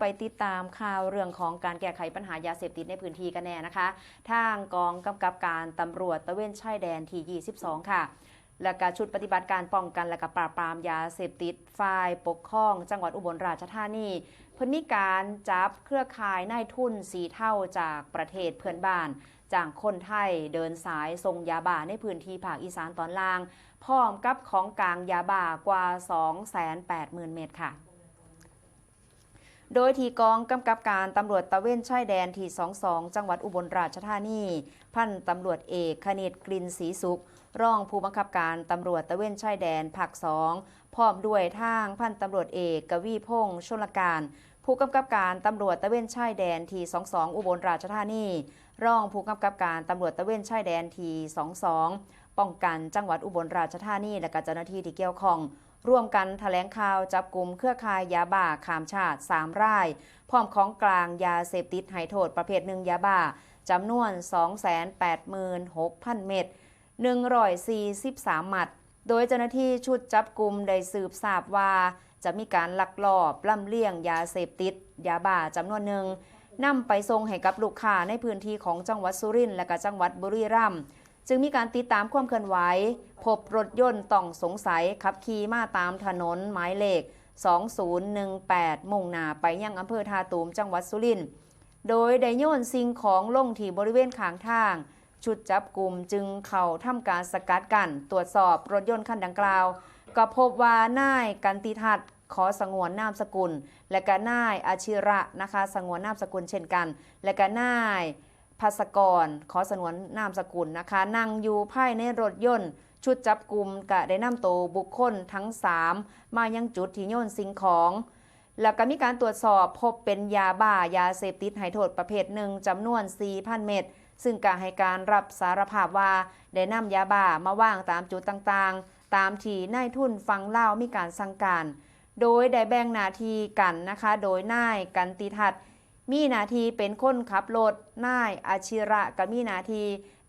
ไปติดตามข่าวเรื่องของการแก้ไขปัญหายาเสพติดในพื้นที่กันแน่นะคะ ทางกองกำกับการตำรวจตะเวนชายแดนที่ 22 ค่ะและการชุดปฏิบัติการป้องกันและก็ปราบปรามยาเสพติดฝ่ายปกครอง จังหวัดอุบลราชธานีเพิ่นมีการจับเครือข่ายนายทุนสีเท่าจากประเทศเพื่อนบ้าน จางคนไทยเดินสายส่งยาบ้าในพื้นที่ภาคอีสานตอนล่าง พร้อมกับของกลางยาบ้ากว่า 280,000 เม็ดค่ะ โดยทีกองกำกับการตำรวจตะเวนชายแดนที่ 22 จังหวัดอุบลราชธานี พันตำรวจเอกคณิตกลินศรีสุข รองผู้บังคับการตำรวจตะเวนชายแดนภาคสองพร้อมด้วยทางพันตำรวจเอกกวีพงษ์ชลการผู้กำกับการตำรวจตะเวนชายแดนที่ 22 อุบลราชธานี รองผู้กำกับการตำรวจตะเวนชายแดนที่ 22 ป้องกันจังหวัดอุบลราชธานี และก็เจ้าหน้าที่ที่เกี่ยวข้อง ร่วมกันแถลงข่าวจับกลุ่มเครือข่ายยาบ้าขามชาติ 3 ราย พร้อมของกลางยาเสพติดไฮโทษประเภทหนึ่งยาบ้าจำนวน 286,000 เม็ด143 หมัด โดยเจ้าหน้าที่ชุดจับกลุ่มได้สืบทราบว่า จะมีการลักลอบลำเลี่ยงยาเสพติด ยาบ้าจำนวนหนึ่งนำไปส่งให้กับลูกค้าในพื้นที่ของจังหวัดสุรินทร์และก็จังหวัดบุรีรัมย์ จึงมีการติดตามความเคลื่อนไหว พบรถยนต์ต้องสงสัยขับขี่มาตามถนนหมายเลข 2018 มุ่งหน้าไปยังอำเภอทาตูมจังหวัดสุรินทร์ โดยได้โยนสิ่งของลงที่บริเวณข้างทาง ชุดจับกลุ่มจึงเข้าทำการสกัดกันตรวจสอบรถยนต์คันดังกล่าว ก็พบว่านายกันติทัศน์ขอสงวนนามสกุล และก็นายอาชิระนะคะ สงวนนามสกุลเช่นกัน และก็นาย ภาสกร ขอสงวนนามสกุลนะคะ นั่งอยู่ภายในรถยนต์ ชุดจับกลุ่มก็ได้นำตัวบุคคลทั้ง 3 มายังจุดที่โยนสิ่งของ แล้วก็มีการตรวจสอบพบเป็นยาบ้ายาเสพติดไฮโทษประเภทหนึ่งจำนวน 4,000 เม็ดซึ่งการให้การรับสารภาพว่าได้นำยาบ้ามาวางตามจุดต่างๆ ตามที่นายทุนฟังเล่ามีการสั่งการ โดยได้แบ่งหน้าที่กันนะคะ โดยนายกันติทัศน์ มีนาทีเป็นคนขับรถนายอาชิระก็มีนาที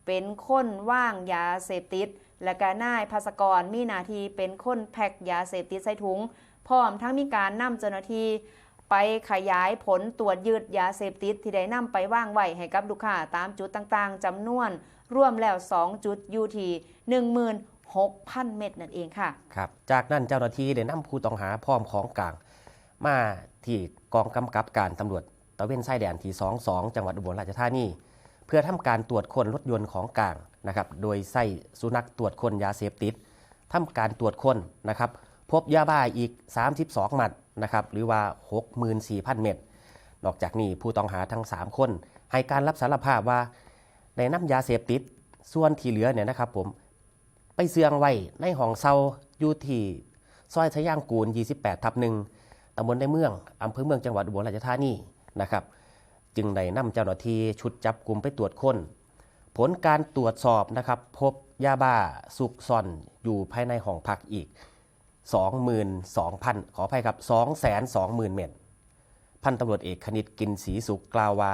เป็นคนว่างยาเสพติด และก็นายภาสกรมีนาทีเป็นคนแพ็คยาเสพติดใส่ถุง พร้อมทั้งมีการนำเจ้าหน้าที่ไปขยายผลตรวจยึดยาเสพติดที่ได้นำไปว่างไว้ให้กับลูกค้าตามจุดต่างๆจำนวนร่วมแล้ว 2 จุดอยู่ที่16,000 เม็ดนั่นเองค่ะครับจากนั้นเจ้าหน้าที่ได้นำผู้ต้องหาพร้อมของกลาง มาที่กองกำกับการตำรวจะเวนชายแดนที่22 จังหวัดอุบลราชธานี เพื่อทำการตรวจค้นรถยนต์ของกลางนะครับ โดยใส่สุนัขตรวจค้นยาเสพติดทำการตรวจค้นนะครับ พบยาบ้าอีก 32 หมัดนะครับ หรือว่า 64,000 เม็ด นอกจากนี้ผู้ต้องหาทั้ง 3 คน ให้การรับสารภาพว่าได้นำยาเสพติด ส่วนที่เหลือเนี่ยนะครับผมไปเสื่องไว้ในห้องเซาอยู่ที่ซอยทะย่างกูล 28 ทับหนึ่งตำบลในเมืองอำเภอเมืองจังหวัดอุบลราชธานี นะครับ จึงได้นำเจ้าหน้าที่ชุดจับกลุ่มไปตรวจค้น ผลการตรวจสอบนะครับ พบยาบ้าซุกซ่อนอยู่ภายในห้องพักอีก 22,000 ขออภัยครับ 220,000 เม็ดพันตำรวจเอกคณิตกินศรีสุขกล่าวว่า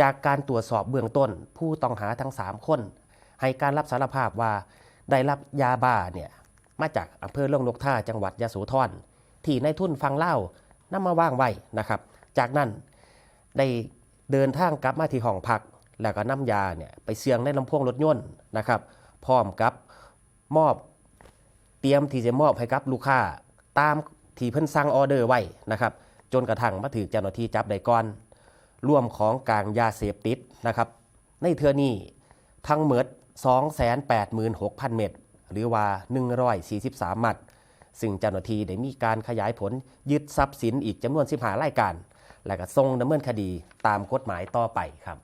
จากการตรวจสอบเบื้องต้น ผู้ต้องหาทั้ง 3 คน ให้การรับสารภาพว่าได้รับยาบ้าเนี่ยมาจากอำเภอเล่องนกท่าจังหวัดยะโสธรที่ในายทุนฟังเล่านำมาว่างไว้นะครับ จากนั้น ได้เดินทางกลับมาที่ห้องพัก แล้วก็นำยาเนี่ยไปเสียงในลำโพงรถยนต์นะครับ พร้อมกับมอบเตรียมที่จะมอบให้กับลูกค้าตามที่เพิ่นสั่งออเดอร์ไว้นะครับ จนกระทั่งมาถึงเจ้าหน้าที่จับได้ก่อนร่วมของกลางยาเสพติดนะครับในเทือนี้ทั้งหมด286,000 เม็ดหรือว่า 143 มัด ซึ่งเจ้าหน้าที่ได้มีการขยายผลยึดทรัพย์สินอีกจำนวน 15 รายการ และก็ส่งดำเนินคดีตามกฎหมายต่อไปครับ